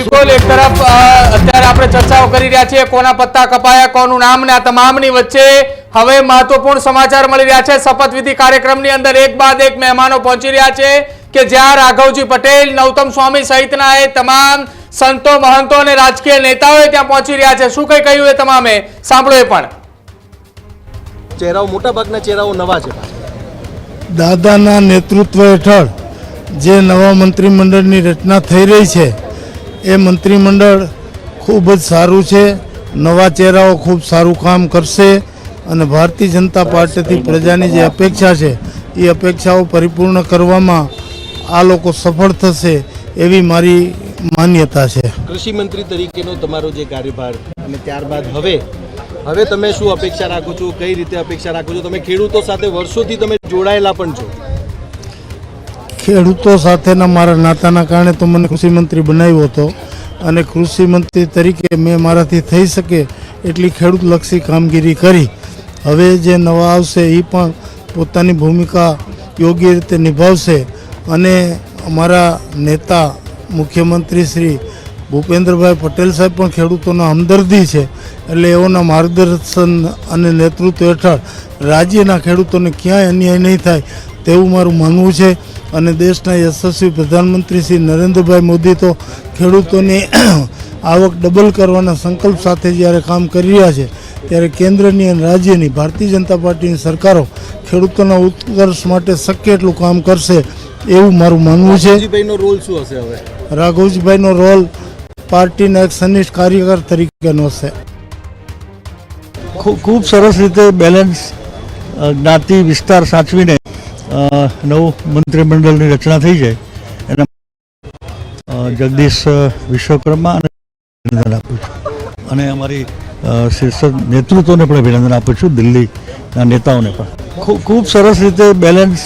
બિલકુલ એક તરફ અત્યારે આપણે ચર્ચાઓ કરી રહ્યા છીએ કોના પત્તા કપાયા કોનું નામ ને આ તમામની વચ્ચે હવે મહત્વપૂર્ણ સમાચાર મળી રહ્યા છે. શપથવિધિ કાર્યક્રમની અંદર એક બાદ એક મહેમાનો પહોંચી રહ્યા છે કે જ્યાં રાઘવજી પટેલ નૌતમ સ્વામી સહિતના એ તમામ સંતો મહંતો અને રાજકીય નેતાઓ ત્યાં પહોંચી રહ્યા છે. શું કઈ કહ્યું એ તમામે? સાંભળો એ પણ. ચહેરાઓ મોટાભાગના ચહેરાઓ નવા છે દાદાના નેતૃત્વ હેઠળ જે નવા મંત્રીમંડળની રચના થઈ રહી છે એ મંત્રીમંડળ ખૂબ જ સારું છે. નવા ચહેરાઓ ખૂબ સારું કામ કરશે અને ભારતીય જનતા પાર્ટીથી પ્રજાની જે અપેક્ષા છે, એ અપેક્ષાઓ પરિપૂર્ણ કરવામાં આ લોકો સફળ થશે એવી મારી માન્યતા છે. કૃષિ મંત્રી તરીકેનો તમારો જે કાર્યભાર અને ત્યારબાદ હવે હવે તમે શું અપેક્ષા રાખો છો? કઈ રીતે અપેક્ષા રાખો છો? તમે ખેડૂતો સાથે વર્ષોથી તમે જોડાયેલા પણ છો. ખેડૂતો સાથેના મારા નાતાના કારણે તો મને કૃષિમંત્રી બનાવ્યો હતો. અને કૃષિમંત્રી તરીકે મેં મારાથી થઈ શકે એટલી ખેડૂતલક્ષી કામગીરી કરી. હવે જે નવા આવશે એ પણ પોતાની ભૂમિકા યોગ્ય રીતે નિભાવશે. અને અમારા નેતા મુખ્યમંત્રી શ્રી ભૂપેન્દ્રભાઈ પટેલ સાહેબ પણ ખેડૂતોના હમદર્દી છે. એટલે એઓના માર્ગદર્શન અને નેતૃત્વ હેઠળ રાજ્યના ખેડૂતોને ક્યાંય અન્યાય નહીં થાય. તેવું મારું માનવું છે. અને દેશના યશસ્વી પ્રધાનમંત્રી શ્રી નરેન્દ્રભાઈ મોદી તો ખેડૂતોની આવક ડબલ કરવાના સંકલ્પ સાથે જ્યારે કામ કરી રહ્યા છે ત્યારે કેન્દ્રની અને રાજ્યની ભારતીય જનતા પાર્ટીની સરકારો ખેડૂતોના ઉત્કર્ષ માટે શક્ય એટલું કામ કરશે એવું મારું માનવું છે. રોલ શું હશે હવે? રાઘવજીભાઈનો રોલ પાર્ટીના એક સનિષ્ઠ કાર્યકર તરીકેનો હશે. ખૂબ ખૂબ સરસ રીતે બેલેન્સ જ્ઞાતિ વિસ્તાર સાચવીને નવું મંત્રીમંડળની રચના થઈ જાય, એના જગદીશ વિશ્વકર્મા અને અભિનંદન આપું છું. અને અમારી શીર્ષક નેતૃત્વને પણ અભિનંદન આપું છું, દિલ્હીના નેતાઓને પણ. ખૂબ સરસ રીતે બેલેન્સ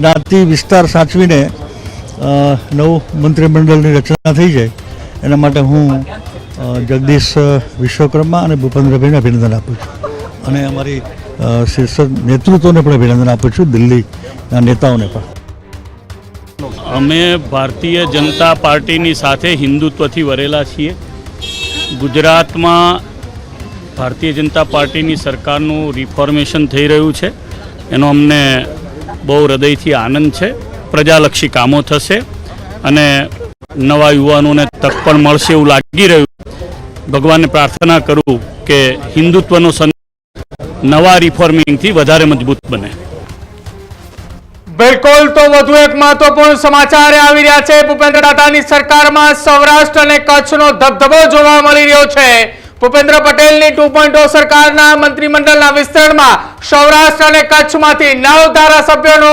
જ્ઞાતિ, વિસ્તાર સાચવીને નવું મંત્રીમંડળની રચના થઈ જાય, એના માટે હું જગદીશ વિશ્વકર્મા અને ભૂપેન્દ્રભાઈને અભિનંદન આપું છું. અને અમારી અ, શીર્ષ નેતૃત્વને પણ અભિનંદન આપું છું દિલ્હીના નેતાઓને પણ. અમે ભારતીય જનતા પાર્ટીની સાથે હિન્દુત્વથી વરેલા છીએ. ગુજરાતમાં ભારતીય જનતા પાર્ટીની સરકારનું રિફોર્મેશન થઈ રહ્યું છે. એનો અમને બહુ હૃદયથી આનંદ છે. પ્રજાલક્ષી કામો થશે અને નવા યુવાનોને તક પણ મળશે એવું લાગી રહ્યું. ભગવાનને પ્રાર્થના કરું કે હિન્દુત્વનો નવા રિફોર્મિંગથી વધારે મજબૂત બને. બિલકુલ, તો વધુ એક મહત્વપૂર્ણ સમાચાર આવી રહ્યા છે. ભૂપેન્દ્ર ડાટાની સરકારમાં સૌરાષ્ટ્ર અને કચ્છનો ધબધબો જોવા મળી રહ્યો છે. ભૂપેન્દ્ર પટેલની ટુ સરકારના મંત્રીમંડળના વિસ્તરણમાં સૌરાષ્ટ્ર અને કચ્છમાંથી નવ ધારાસભ્યોનો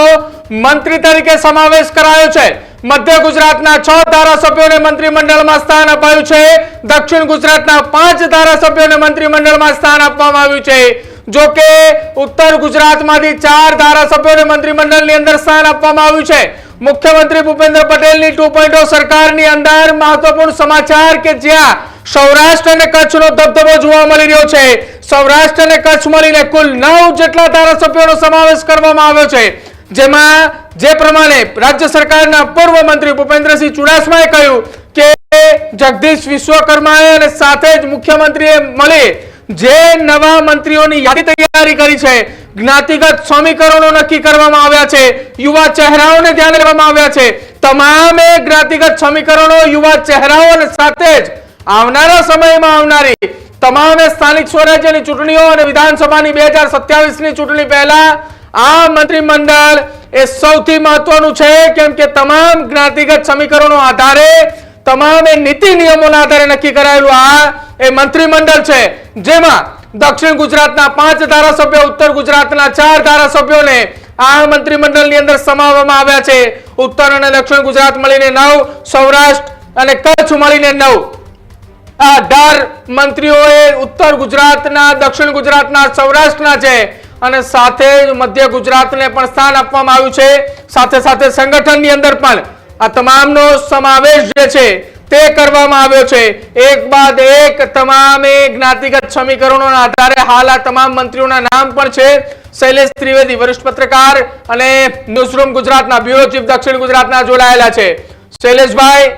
મંત્રી તરીકે સમાવેશ કરાયો છે. મધ્ય ગુજરાતના છ ધારાસભ્યોને મંત્રીમંડળમાં સ્થાન અપાયું છે. દક્ષિણ ગુજરાતના પાંચ ધારાસભ્યોને મંત્રીમંડળમાં સ્થાન આપવામાં આવ્યું છે. જો કે ઉત્તર ગુજરાતમાંથી ચાર ધારાસભ્યોને મંત્રીમંડળની અંદર સ્થાન આપવામાં આવ્યું છે. મુખ્યમંત્રી ભૂપેન્દ્ર પટેલની ટુ સરકારની અંદર મહત્વપૂર્ણ સમાચાર કે જ્યાં સૌરાષ્ટ્ર અને કચ્છનો ધબધબો જોવા મળી રહ્યો છે. સૌરાષ્ટ્ર અને કચ્છ મળીને કુલ નવ જેટલા ધારાસભ્યોનો સમાવેશ કરવામાં આવ્યો છે. જેમાં જે પ્રમાણે રાજ્ય સરકારના પૂર્વ મંત્રી ભૂપેન્દ્રસિંહ ચુડાસમાએ કહ્યું કે જગદીશ વિશ્વકર્માએ અને સાથે જ મુખ્યમંત્રીએ મળી જે નવા મંત્રીઓની યાદી તૈયારી કરી છે, જ્ઞાતિગત સમીકરણો નક્કી કરવામાં આવ્યા છે, યુવા ચહેરાઓને ધ્યાન લેવામાં આવ્યા છે. તમામે જ્ઞાતિગત સમીકરણો યુવા ચહેરાઓ સાથે જ આવનારા સમયમાં આવનારી તમામે સ્થાનિક સ્વરાજ્યની ચૂંટણીઓ અને વિધાનસભાની બે હજાર સત્યાવીસની ચૂંટણી પહેલા આ મંત્રીમંડળ એ સૌથી મહત્વનું છે, કેમ કે તમામ જ્ઞાતિગત સમીકરણો આધારે તમામ નીતિ નિયમોના આધારે નક્કી કરાયેલું આ એ મંત્રીમંડળ છે. જેમાં દક્ષિણ ગુજરાતના પાંચ ધારાસભ્યો, ઉત્તર ગુજરાતના ચાર ધારાસભ્યોને આ મંત્રીમંડળની અંદર સમાવવામાં આવ્યા છે. ઉત્તર અને દક્ષિણ ગુજરાત મળીને નવ, સૌરાષ્ટ્ર અને કચ્છ મળીને નવ. આ અઢાર મંત્રીઓએ ઉત્તર ગુજરાતના, દક્ષિણ ગુજરાતના, સૌરાષ્ટ્રના છે અને સાથે મધ્ય ગુજરાતને પણ સ્થાન આપવામાં આવ્યું છે. સાથે સાથે સંગઠનની અંદર પણ આ તમામનો સમાવેશ જે છે તે કરવામાં આવ્યો છે. એક બાદ એક તમામે જ્ઞાતિગત સમીકરણોના આધારે હાલ આ તમામ મંત્રીઓના નામ પણ છે. શૈલેષ ત્રિવેદી, વરિષ્ઠ પત્રકાર અને ન્યૂઝરૂમ ગુજરાતના બ્યુરો ચીફ દક્ષિણ ગુજરાતના જોડાયેલા છે. શૈલેષભાઈ,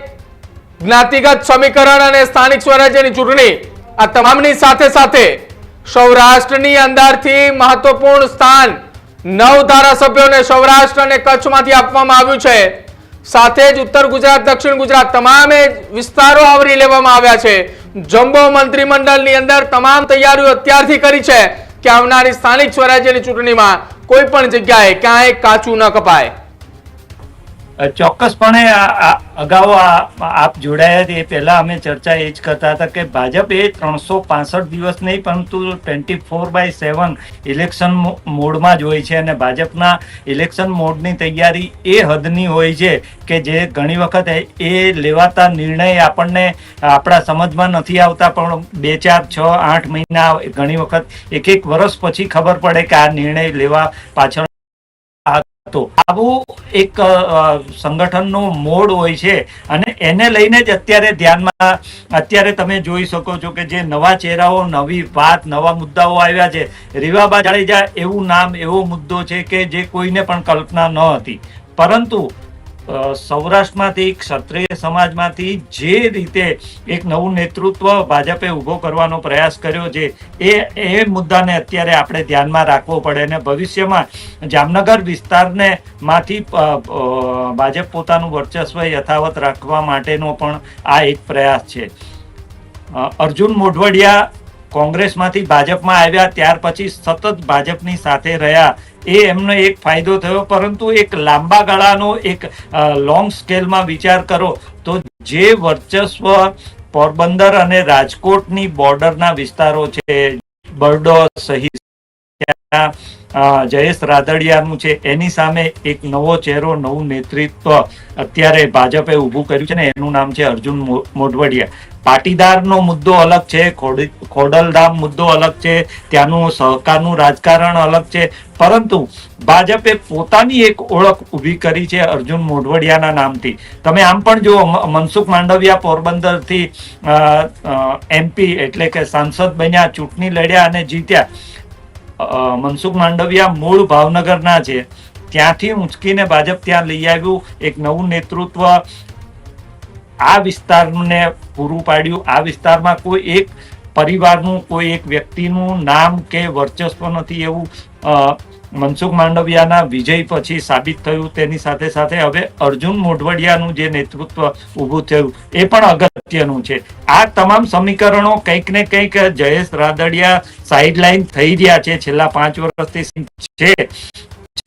જ્ઞાતિગત સમીકરણ અને સ્થાનિક સ્વરાજ્યની ચૂંટણી આ તમામની સાથે સાથે સૌરાષ્ટ્રની અંદરથી મહત્વપૂર્ણ સ્થાન નવ ધારાસભ્યોને સૌરાષ્ટ્ર અને કચ્છમાંથી આપવામાં આવ્યું છે. સાથે જ ઉત્તર ગુજરાત, દક્ષિણ ગુજરાત તમામે વિસ્તારો આવરી લેવામાં આવ્યા છે. જમ્બો મંત્રીમંડળની અંદર તમામ તૈયારીઓ અત્યારથી કરી છે કે આવનારી સ્થાનિક સ્વરાજ્યની ચૂંટણીમાં કોઈ પણ જગ્યાએ ક્યાંય કાચું ન કપાય. ચોક્કસપણે અગાઉ આપ જોડાયા તે પહેલા અમે ચર્ચા એ જ કરતા હતા કે ભાજપ એ ત્રણસો પાસઠ દિવસ નહીં, પરંતુ twenty four by seven election મોડમાં જ હોય છે અને ભાજપના ઇલેક્શન મોડની તૈયારી એ હદની હોય છે કે જે ઘણી વખત એ લેવાતા નિર્ણય આપણને આપણા સમજમાં નથી આવતા, પણ બે, ચાર, છ, આઠ મહિના, ઘણી વખત એક એક વર્ષ પછી ખબર પડે કે આ નિર્ણય લેવા પાછળ હતો આવું એક સંગઠનનો મોડ હોય છે અને એને લઈને જ અત્યારે ધ્યાનમાં, અત્યારે તમે જોઈ શકો છો કે જે નવા ચહેરાઓ, નવી વાત, નવા મુદ્દાઓ આવ્યા છે, રીવાબા જાડેજા એવું નામ, એવો મુદ્દો છે કે જે કોઈને પણ કલ્પના ન હતી. પરંતુ સૌરાષ્ટ્રમાંથી ક્ષત્રિય સમાજમાંથી જે રીતે એક નવું નેતૃત્વ ભાજપે ઊભો કરવાનો પ્રયાસ કર્યો છે એ એ મુદ્દાને અત્યારે આપણે ધ્યાનમાં રાખવો પડે અને ભવિષ્યમાં જામનગર વિસ્તારને માંથી ભાજપ પોતાનું વર્ચસ્વ યથાવત રાખવા માટેનો પણ આ એક પ્રયાસ છે. અર્જુન મોઢવડિયા કોંગ્રેસમાંથી ભાજપમાં આવ્યા ત્યાર પછી સતત ભાજપની સાથે રહ્યા. એ એમનો એક ફાયદો થયો, પરંતુ એક લાંબા ગાળાનો એક લોંગ સ્કેલમાં વિચાર કરો તો જે વર્ચસ્વ પોરબંદર અને રાજકોટની બોર્ડરના વિસ્તારો છે, બરડો સહિત જયેશ રાદડિયાનું છે. એની સામે એક નવો ચહેરો, નવું નેતૃત્વ અત્યારે ભાજપે ઊભું કર્યું છે ને, એનું નામ છે અર્જુન મોઢવડિયા. પાટીદારનો મુદ્દો અલગ છે, ખોડી- ખોડલધામ મુદ્દો અલગ છે, ત્યાંનું સહકારનું રાજકારણ અલગ છે. પરંતુ ભાજપે પોતાની એક ઓળખ ઊભી કરી છે અર્જુન મોઢવડિયાના નામથી. તમે આમ પણ જુઓ મનસુખ માંડવિયા પોરબંદરથી એમપી એટલે કે સાંસદ બન્યા, ચૂંટણી લડ્યા અને જીત્યા. મનસુખ માંડવિયા મૂળ ભાવનગરના છે. ત્યાંથી ઊંચકીને ભાજપ ત્યાં લઈ આવ્યું. એક નવું નેતૃત્વ આ વિસ્તારને પૂરું પાડ્યું. આ વિસ્તારમાં કોઈ એક પરિવારનું, કોઈ એક વ્યક્તિનું નામ કે વર્ચસ્વ નથી એવું મનસુખ માંડવિયાના વિજય પછી સાબિત થયું તેની સાથે સાથે હવે અર્જુન મોઢવડિયાનું જે નેતૃત્વ ઊભું થયું એ પણ અગત્યનું છે. આ તમામ સમીકરણો કંઈક ને કંઈક જયેશ રાદડિયા સાઇડલાઇન થઈ રહ્યા છે. છેલ્લા પાંચ વર્ષથી છે.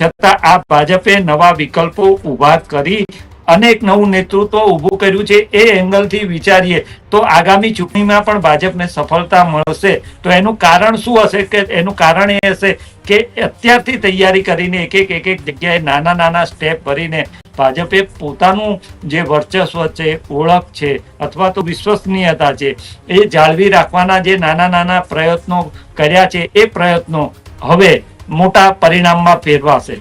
છતાં આ ભાજપે નવા વિકલ્પો ઊભા કરી અને એક નવું નેતૃત્વ ઊભું કર્યું છે એ એંગલથી વિચારીએ તો આગામી ચૂંટણીમાં પણ ભાજપને સફળતા મળશે. તો એનું કારણ શું હશે કે એનું કારણ એ હશે કે અત્યારથી તૈયારી કરીને એક એક એક એક જગ્યાએ નાના નાના સ્ટેપ ભરીને ભાજપે પોતાનું જે વર્ચસ્વ છે, ઓળખ છે અથવા તો વિશ્વસનીયતા છે, એ જાળવી રાખવાના જે નાના નાના પ્રયત્નો કર્યા છે, એ પ્રયત્નો હવે મોટા પરિણામમાં ફેરવાશે.